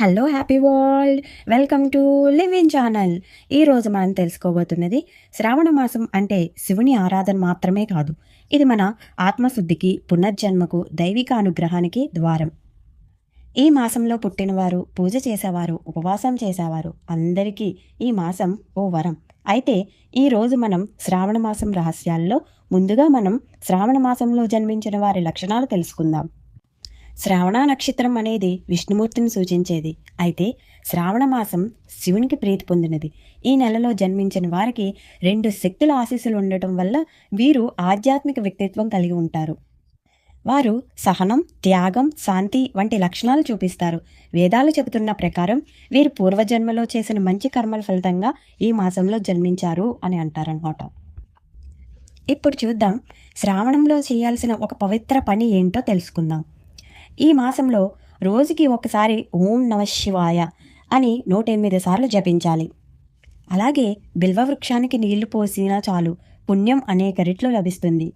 Hello happy world welcome to live in channel ఈరోజు మనం తెలుసుకోబోతున్నది శ్రావణ మాసం అంటే శివుని ఆరాధన మాత్రమే కాదు. ఇది మన ఆత్మశుద్ధికి పునర్జన్మకు దైవిక అనుగ్రహానికి ద్వారం. ఈ మాసంలో పుట్టినవారు పూజ చేసేవారు ఉపవాసం చేసేవారు అందరికీ ఈ మాసం ఓ వరం. అయితే ఈరోజు మనం శ్రావణ మాసం రహస్యాల్లో ముందుగా మనం శ్రావణ మాసంలో జన్మించిన వారి లక్షణాలు తెలుసుకుందాం. శ్రావణ నక్షత్రం అనేది విష్ణుమూర్తిని సూచించేది. అయితే శ్రావణ మాసం శివునికి ప్రీతి పొందినది. ఈ నెలలో జన్మించిన వారికి రెండు శక్తుల ఆశీస్సులు ఉండటం వల్ల వీరు ఆధ్యాత్మిక వ్యక్తిత్వం కలిగి ఉంటారు. వారు సహనం త్యాగం శాంతి వంటి లక్షణాలు చూపిస్తారు. వేదాలు చెబుతున్న ప్రకారం వీరు పూర్వజన్మలో చేసిన మంచి కర్మల ఫలితంగా ఈ మాసంలో జన్మించారు అని అంటారనమాట ఇప్పుడు చూద్దాం. శ్రావణంలో చేయాల్సిన ఒక పవిత్ర పని ఏంటో తెలుసుకుందాం. ఈ మాసంలో రోజుకి ఒకసారి ఓం నమ శివాయ అని నూట ఎనిమిది సార్లు జపించాలి. అలాగే బిల్వ వృక్షానికి నీళ్ళు పోసినా చాలు పుణ్యం అనేక రెట్లు లభిస్తుంది.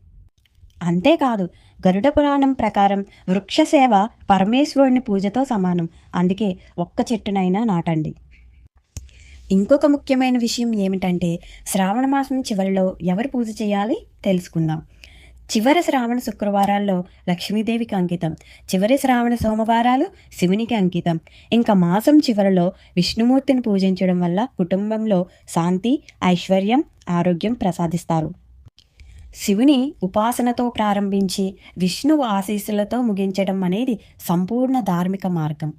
అంతేకాదు గరుడ పురాణం ప్రకారం వృక్ష సేవ పరమేశ్వరుని పూజతో సమానం. అందుకే ఒక్క చెట్టునైనా నాటండి. ఇంకొక ముఖ్యమైన విషయం ఏమిటంటే శ్రావణ మాసం చివరిలో ఎవరు పూజ చేయాలి తెలుసుకుందాం. చివరి శ్రావణ శుక్రవారాల్లో లక్ష్మీదేవికి అంకితం. చివరి శ్రావణ సోమవారాలు శివునికి అంకితం. ఇంకా మాసం చివరిలో విష్ణుమూర్తిని పూజించడం వల్ల కుటుంబంలో శాంతి ఐశ్వర్యం ఆరోగ్యం ప్రసాదిస్తారు. శివుని ఉపాసనతో ప్రారంభించి విష్ణువు ఆశీస్సులతో ముగించడం అనేది సంపూర్ణ ధార్మిక మార్గం.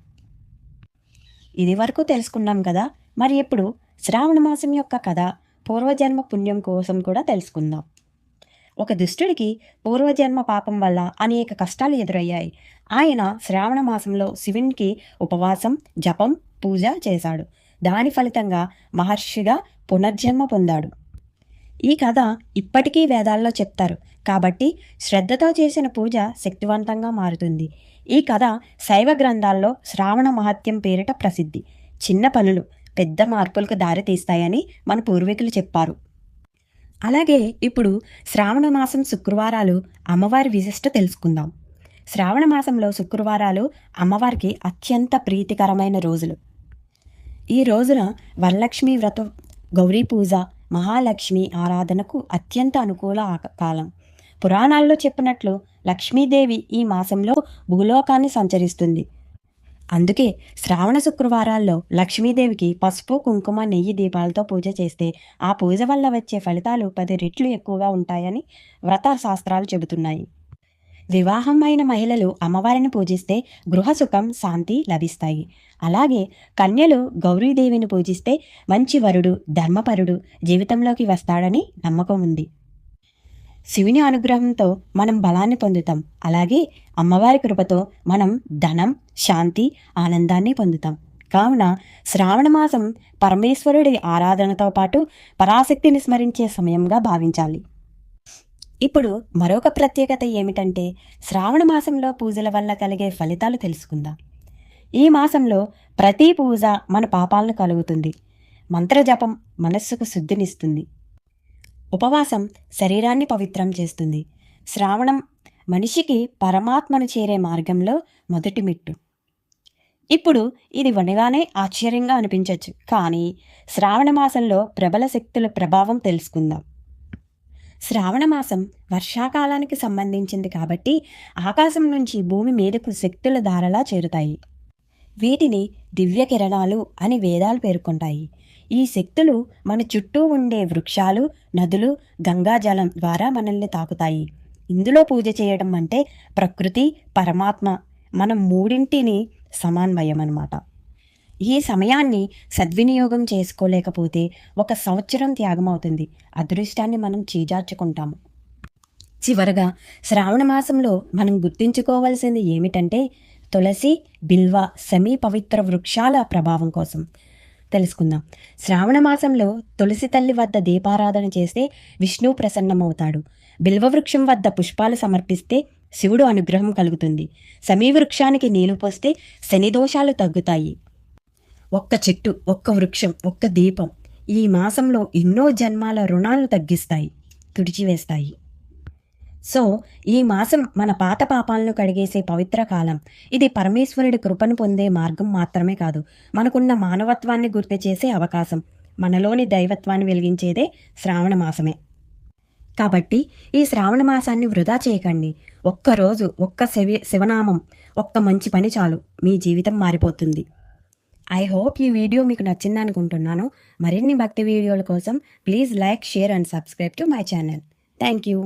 ఇది వరకు తెలుసుకున్నాం కదా. మరి ఇప్పుడు శ్రావణ మాసం యొక్క కథ పూర్వజన్మ పుణ్యం కోసం కూడా తెలుసుకుందాం. ఒక దుష్టుడికి పూర్వజన్మ పాపం వల్ల అనేక కష్టాలు ఎదురయ్యాయి. ఆయన శ్రావణ మాసంలో శివునికి ఉపవాసం జపం పూజ చేశాడు. దాని ఫలితంగా మహర్షిగా పునర్జన్మ పొందాడు. ఈ కథ ఇప్పటికీ వేదాల్లో చెప్తారు. కాబట్టి శ్రద్ధతో చేసిన పూజ శక్తివంతంగా మారుతుంది. ఈ కథ శైవ గ్రంథాల్లో శ్రావణ మహత్యం పేరిట ప్రసిద్ధి. చిన్న పనులు పెద్ద మార్పులకు దారితీస్తాయని మన పూర్వీకులు చెప్పారు. అలాగే ఇప్పుడు శ్రావణ మాసం శుక్రవారాలు అమ్మవారి విశిష్ట తెలుసుకుందాం. శ్రావణ మాసంలో శుక్రవారాలు అమ్మవారికి అత్యంత ప్రీతికరమైన రోజులు. ఈ రోజున వరలక్ష్మి వ్రతం గౌరీ పూజ మహాలక్ష్మి ఆరాధనకు అత్యంత అనుకూల ఆక- కాలం. పురాణాల్లో చెప్పినట్లు లక్ష్మీదేవి ఈ మాసంలో భూలోకాన్ని సంచరిస్తుంది. అందుకే శ్రావణ శుక్రవారాల్లో లక్ష్మీదేవికి పసుపు కుంకుమ నెయ్యి దీపాలతో పూజ చేస్తే ఆ పూజ వల్ల వచ్చే ఫలితాలు పది రెట్లు ఎక్కువగా ఉంటాయని వ్రత శాస్త్రాలు చెబుతున్నాయి. వివాహం అయిన మహిళలు అమ్మవారిని పూజిస్తే గృహ సుఖం శాంతి లభిస్తాయి. అలాగే కన్యలు గౌరీదేవిని పూజిస్తే మంచి వరుడు ధర్మపరుడు జీవితంలోకి వస్తాడని నమ్మకం ఉంది. శివుని అనుగ్రహంతో మనం బలాన్ని పొందుతాం. అలాగే అమ్మవారి కృపతో మనం ధనం శాంతి ఆనందాన్ని పొందుతాం. కావున శ్రావణ మాసం పరమేశ్వరుడి ఆరాధనతో పాటు పరాశక్తిని స్మరించే సమయంగా భావించాలి. ఇప్పుడు మరొక ప్రత్యేకత ఏమిటంటే శ్రావణ మాసంలో పూజల వల్ల కలిగే ఫలితాలు తెలుసుకుందాం. ఈ మాసంలో ప్రతి పూజ మన పాపాలను కలుగుతుంది. మంత్రజపం మనస్సుకు శుద్ధినిస్తుంది. ఉపవాసం శరీరాన్ని పవిత్రం చేస్తుంది. శ్రావణం మనిషికి పరమాత్మను చేరే మార్గంలో మొదటి మెట్టు. ఇప్పుడు ఇది వినగానే ఆశ్చర్యంగా అనిపించవచ్చు కానీ శ్రావణ మాసంలో ప్రబల శక్తుల ప్రభావం తెలుసుకుందాం. శ్రావణ మాసం వర్షాకాలానికి సంబంధించింది కాబట్టి ఆకాశం నుంచి భూమి మీదకు శక్తుల ధారలా చేరుతాయి. వీటిని దివ్య కిరణాలు అని వేదాలు పేర్కొంటాయి. ఈ శక్తులు మన చుట్టూ ఉండే వృక్షాలు నదులు గంగాజలం ద్వారా మనల్ని తాకుతాయి. ఇందులో పూజ చేయడం అంటే ప్రకృతి పరమాత్మ మనం మూడింటిని సమన్వయం అన్నమాట ఈ సమయాన్ని సద్వినియోగం చేసుకోలేకపోతే ఒక సంవత్సరం త్యాగమవుతుంది. అదృష్టాన్ని మనం చీజార్చుకుంటాము. చివరగా శ్రావణ మాసంలో మనం గుర్తుంచుకోవాల్సింది ఏమిటంటే తులసి బిల్వ సమీ పవిత్ర వృక్షాల ప్రభావం కోసం. తెలుసుకుందాం. శ్రావణ మాసంలో తులసి తల్లి వద్ద దీపారాధన చేస్తే విష్ణు ప్రసన్నమవుతాడు. బిల్వ వృక్షం వద్ద పుష్పాలు సమర్పిస్తే శివుడు అనుగ్రహం కలుగుతుంది. సమీ వృక్షానికి నీళ్ళు పోస్తే శని దోషాలు తగ్గుతాయి. ఒక్క చెట్టు ఒక్క వృక్షం ఒక్క దీపం ఈ మాసంలో ఎన్నో జన్మాల రుణాలు తగ్గిస్తాయి తుడిచివేస్తాయి. సో ఈ మాసం మన పాత పాపాలను కడిగేసే పవిత్ర కాలం. ఇది పరమేశ్వరుడి కృపను పొందే మార్గం మాత్రమే కాదు మనకున్న మానవత్వాన్ని గుర్తు చేసే అవకాశం. మనలోని దైవత్వాన్ని వెలిగించేదే శ్రావణ మాసమే. కాబట్టి ఈ శ్రావణ మాసాన్ని వృధా చేయకండి. ఒక్కరోజు ఒక్క శివ శివనామం ఒక్క మంచి పని చాలు. మీ జీవితం మారిపోతుంది. ఐ హోప్ ఈ వీడియో మీకు నచ్చింది అనుకుంటున్నాను. మరిన్ని భక్తి వీడియోల కోసం please like share and subscribe to my channel. Thank you.